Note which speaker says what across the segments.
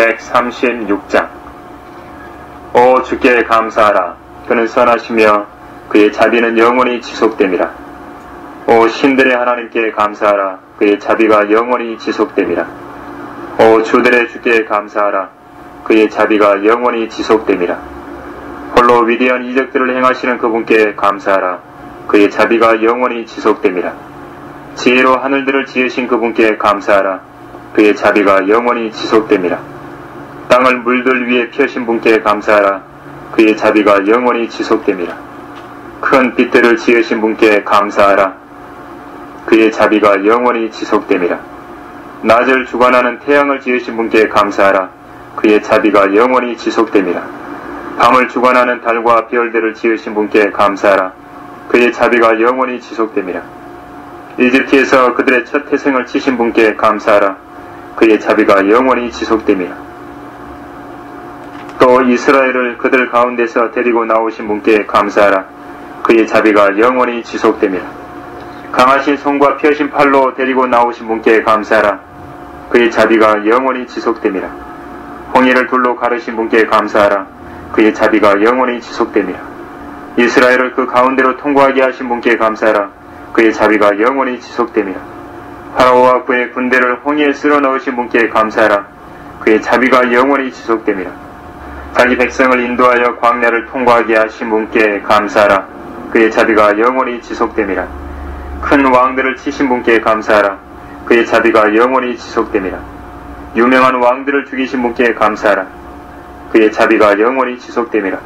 Speaker 1: 136장. 오 주께 감사하라. 그는 선하시며 그의 자비는 영원히 지속됨이라 오 신들의 하나님께 감사하라. 그의 자비가 영원히 지속됨이라 오 주들의 주께 감사하라. 그의 자비가 영원히 지속됨이라 홀로 위대한 이적들을 행하시는 그분께 감사하라. 그의 자비가 영원히 지속됨이라 지혜로 하늘들을 지으신 그분께 감사하라. 그의 자비가 영원히 지속됨이라 땅을 물들 위에 펴신 분께 감사하라. 그의 자비가 영원히 지속됨이라 큰 빛들을 지으신 분께 감사하라. 그의 자비가 영원히 지속됨이라 낮을 주관하는 태양을 지으신 분께 감사하라. 그의 자비가 영원히 지속됨이라 밤을 주관하는 달과 별들을 지으신 분께 감사하라. 그의 자비가 영원히 지속됨이라 이집트에서 그들의 첫 태생을 치신 분께 감사하라. 그의 자비가 영원히 지속됨이라 또 이스라엘을 그들 가운데서 데리고 나오신 분께 감사하라. 그의 자비가 영원히 지속됨이라 강하신 손과 펴신 팔로 데리고 나오신 분께 감사하라. 그의 자비가 영원히 지속됨이라 홍해를 둘로 가르신 분께 감사하라. 그의 자비가 영원히 지속됨이라 이스라엘을 그 가운데로 통과하게 하신 분께 감사하라. 그의 자비가 영원히 지속됨이라 파라오와 그의 군대를 홍해에 쓸어 넣으신 분께 감사하라. 그의 자비가 영원히 지속됨이라 자기 백성을 인도하여 광야를 통과하게 하신 분께 감사하라. 그의 자비가 영원히 지속됨이라. 큰 왕들을 치신 분께 감사하라. 그의 자비가 영원히 지속됨이라. 유명한 왕들을 죽이신 분께 감사하라. 그의 자비가 영원히 지속됨이라.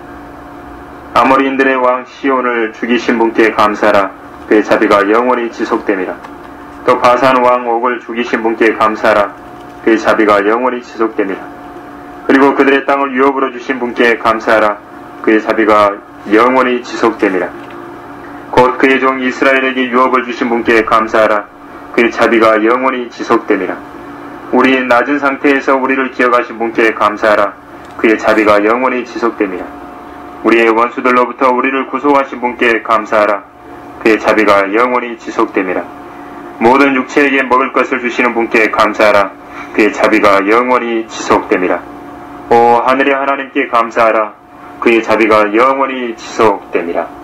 Speaker 1: 아모리인들의 왕 시온을 죽이신 분께 감사하라. 그의 자비가 영원히 지속됨이라. 또 바산 왕 옥을 죽이신 분께 감사하라. 그의 자비가 영원히 지속됨이라 그리고 그들의 땅을 유업으로 주신 분께 감사하라. 그의 자비가 영원히 지속됨이라 곧 그의 종 이스라엘에게 유업을 주신 분께 감사하라. 그의 자비가 영원히 지속됨이라 우리의 낮은 상태에서 우리를 기억하신 분께 감사하라. 그의 자비가 영원히 지속됨이라 우리의 원수들로부터 우리를 구속하신 분께 감사하라. 그의 자비가 영원히 지속됨이라 모든 육체에게 먹을 것을 주시는 분께 감사하라. 그의 자비가 영원히 지속됨이라 오 하늘의 하나님께 감사하라. 그의 자비가 영원히 지속됨이라